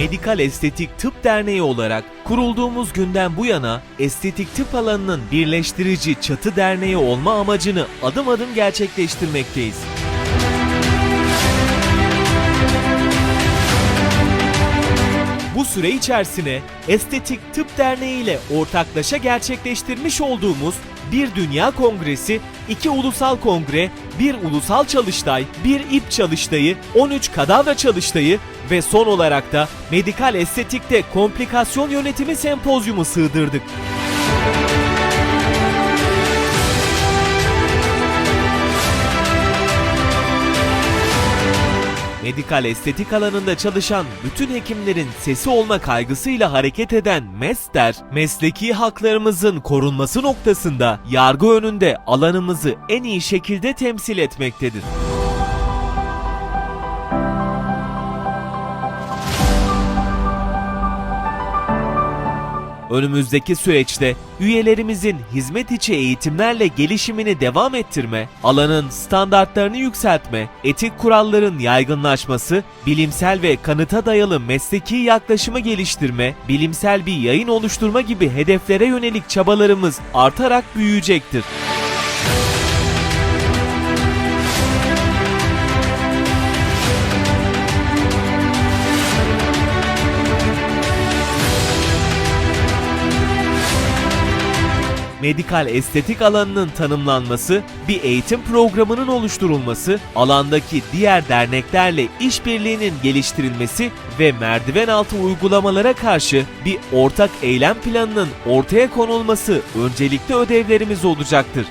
Medikal Estetik Tıp Derneği olarak kurulduğumuz günden bu yana estetik tıp alanının birleştirici çatı derneği olma amacını adım adım gerçekleştirmekteyiz. Süre içerisine Estetik Tıp Derneği ile ortaklaşa gerçekleştirmiş olduğumuz bir dünya kongresi, iki ulusal kongre, bir ulusal çalıştay, bir ip çalıştayı, 13 kadavra çalıştayı ve son olarak da medikal estetikte komplikasyon yönetimi sempozyumu sığdırdık. Medikal estetik alanında çalışan bütün hekimlerin sesi olma kaygısıyla hareket eden MESTER, mesleki haklarımızın korunması noktasında yargı önünde alanımızı en iyi şekilde temsil etmektedir. Önümüzdeki süreçte üyelerimizin hizmet içi eğitimlerle gelişimini devam ettirme, alanın standartlarını yükseltme, etik kuralların yaygınlaşması, bilimsel ve kanıta dayalı mesleki yaklaşımı geliştirme, bilimsel bir yayın oluşturma gibi hedeflere yönelik çabalarımız artarak büyüyecektir. Medikal estetik alanının tanımlanması, bir eğitim programının oluşturulması, alandaki diğer derneklerle işbirliğinin geliştirilmesi ve merdiven altı uygulamalara karşı bir ortak eylem planının ortaya konulması öncelikli ödevlerimiz olacaktır.